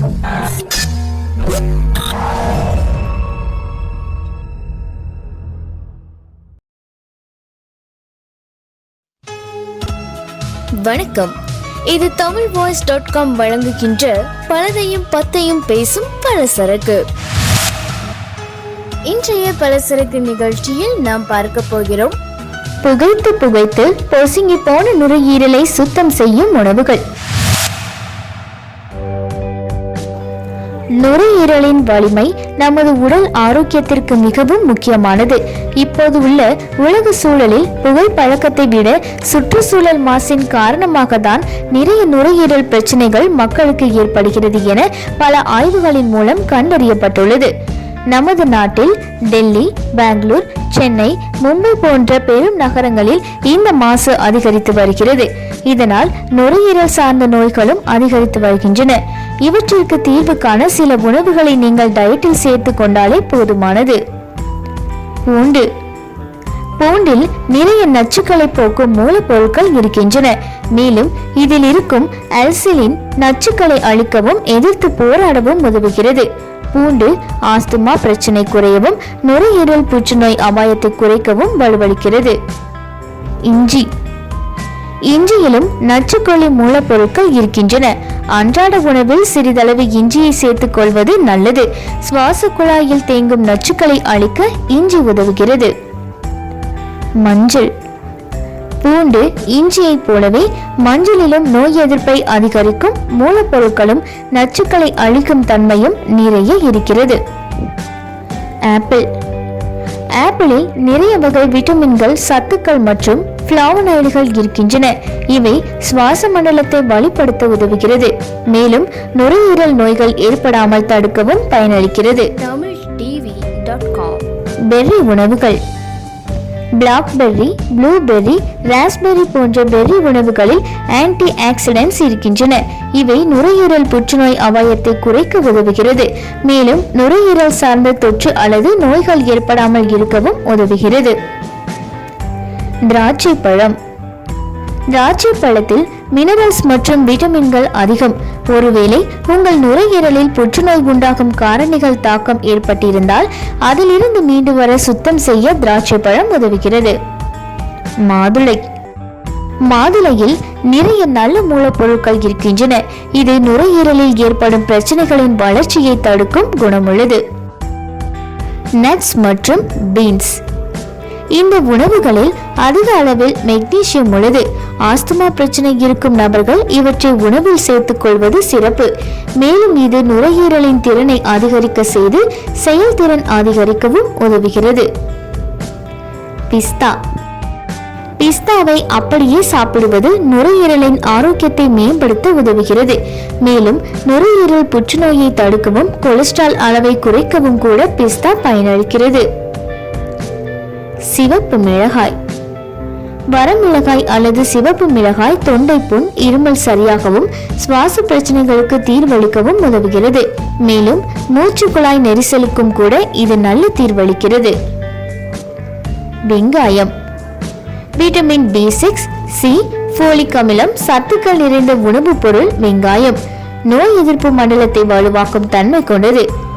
வணக்கம். இது Tamil voice dot com வழங்குகின்ற பலதையும் பத்தையும் பேசும் பலசரக்கு. இன்றைய பலசரக்கு நிகழ்ச்சியில் நாம் பார்க்க போகிறோம். புகைத்து புகைத்து பொசுங்கி போன நுரையீரலை சுத்தம் செய்யும் உணவுகள். நுரையீரலின் வலிமை நமது உடல் ஆரோக்கியத்திற்கு மிகவும் முக்கியமானது. இப்போது உள்ள உலக சூழலில் புகழ் பழக்கத்தை விட சுற்றுச்சூழல் மாசின் காரணமாக தான் நிறைய நுரையீரல் பிரச்சனைகள் மக்களுக்கு ஏற்படுகிறது என பல ஆய்வுகளின் மூலம் கண்டறியப்பட்டுள்ளது. நமது நாட்டில் டெல்லி பெங்களூர் சென்னை மும்பை போன்ற பெரும் நகரங்களில் இந்த மாசு அதிகரித்து வருகிறது. இதனால் நுரையீரல் சார்ந்த நோய்களும் அதிகரித்து வருகின்றன. இவற்றிற்கு தீர்வு காண சில உணவுகளை நீங்கள் டயட்டில் சேர்த்து கொண்டாலே போதுமானது. பூண்டு. பூண்டில் நிறைய நச்சுக்களை போக்கும் மூலப்பொருட்கள் இருக்கின்றன. மேலும் இதில் இருக்கும் அல்சிலின் நச்சுக்களை அழிக்கவும் எதிர்த்து போராடவும் உதவுகிறது. பூண்டு ஆஸ்துமா பிரச்சனை குறையவும் நுரையீரல் புற்றுநோய் அபாயத்தை குறைக்கவும் வலுவளிக்கிறது இஞ்சி. இஞ்சியிலும் நச்சுக்கொல்லி மூலப்பொருட்கள் இருக்கின்றன. அன்றாட உணவில் சிறிதளவு இஞ்சியை சேர்த்துக் கொள்வது நல்லது. சுவாச குழாயில் தேங்கும் நச்சுக்களை அழிக்க இஞ்சி உதவுகிறது. மஞ்சள். பூண்டு இஞ்சியைப் போலவே மஞ்சளிலும் நோய் எதிர்ப்பை அதிகரிக்கும் மூலப்பொருட்களும் நச்சுக்களை அழிக்கும் தன்மையும் நிறைய இருக்கிறது. ஆப்பிள். ஆப்பிளில் நிறைய வகை விட்டமின்கள் சத்துக்கள் மற்றும் பிளாவனாய்டுகள் இருக்கின்றன. இவை சுவாச மண்டலத்தை வலுப்படுத்த உதவுகிறது. மேலும் நுரையீரல் நோய்கள் ஏற்படாமல் தடுக்கவும் பயனளிக்கிறது. பெர்ரி உணவுகள். பிளாக்பெர்ரி ப்ளூபெர்ரி ராஸ்பெர்ரி போன்ற பெர்ரி உணவுகளில் ஆன்டி ஆக்சிடென்ட்ஸ் இருக்கின்றன. இவை நுரையீரல் புற்றுநோய் அபாயத்தை குறைக்க உதவுகிறது. மேலும் நுரையீரல் சார்ந்த தொற்று அல்லது நோய்கள் ஏற்படாமல் இருக்கவும் உதவுகிறது. திராட்சை பழம் திராட்சை பழத்தில் மினரல்ஸ் மற்றும் விட்டமின்கள் அதிகம். ஒருவேளை உங்கள் நுரையீரலில் புற்றுநோய் உண்டாகும் காரணிகள் தாக்கம் ஏற்பட்டிருந்தால் அதிலிருந்து மீண்டு வர சுத்தம் செய்ய திராட்சை பழம் உதவுகிறது. மாதுளை. மாதுளையில் நிறைய நல்ல மூலப்பொருட்கள் இருக்கின்றன. இது நுரையீரலில் ஏற்படும் பிரச்சனைகளின் வளர்ச்சியை தடுக்கும் குணமுள்ளது. நட்ஸ் மற்றும் பீன்ஸ். இந்த உணவுகளில் அதிக அளவில் மெக்னீசியம் உள்ளது. ஆஸ்துமா பிரச்சனை இருக்கும் நபர்கள் இவற்றை உணவில் சேர்த்துக் கொள்வது சிறப்பு. மேலும் இது நுரையீரலின் திறனை அதிகரிக்க செய்து செயல்திறன் அதிகரிக்கவும் உதவுகிறது. பிஸ்தா. பிஸ்தாவை அப்படியே சாப்பிடுவது நுரையீரலின் ஆரோக்கியத்தை மேம்படுத்த உதவுகிறது. மேலும் நுரையீரல் புற்றுநோயை தடுக்கவும் கொலஸ்ட்ரால் அளவை குறைக்கவும் கூட பிஸ்தா பயனளிக்கிறது. சிவப்பு மிளகாய். வரமிளகாய் அல்லது சிவப்பு மிளகாய் தொண்டை புண் இருமல் சரியாகவும் சுவாச பிரச்சனைகளுக்கு தீர்வளிக்கவும் உதவுகிறது. மேலும் மூச்சு குழாய் நெரிசலுக்கும் கூட இது நல்ல தீர்வளிக்கிறது. வெங்காயம். Vitamin B six C folic அமிலம் சத்துக்கள் நிறைந்த உணவுப் பொருள் வெங்காயம். நோய் எதிர்ப்பு மண்டலத்தை வலுவாக்கும் தன்மை கொண்டது.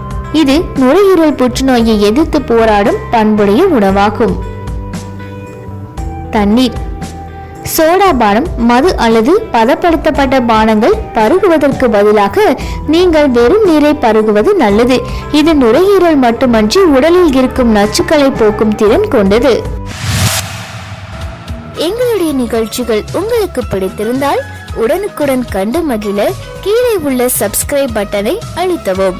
இது நுரையீரல் புற்றுநோயை எதிர்த்து போராடும் பண்புடைய உணவாகும். தண்ணீர். சோடா பானம் மது அல்லது பதப்படுத்தப்பட்ட பானங்கள் பருகுவதற்கு பதிலாக நீங்கள் வெறும் நீரை பருகுவது நல்லது. இது நுரையீரல் மட்டுமன்றி உடலில் இருக்கும் நச்சுக்களை போக்கும் திறன் கொண்டது. எங்களுடைய நிகழ்ச்சிகள் உங்களுக்கு பிடித்திருந்தால் உடனுக்குடன் கண்டு மகிழ கீழே உள்ள சப்ஸ்கிரைப் பட்டனை அழுத்தவும்.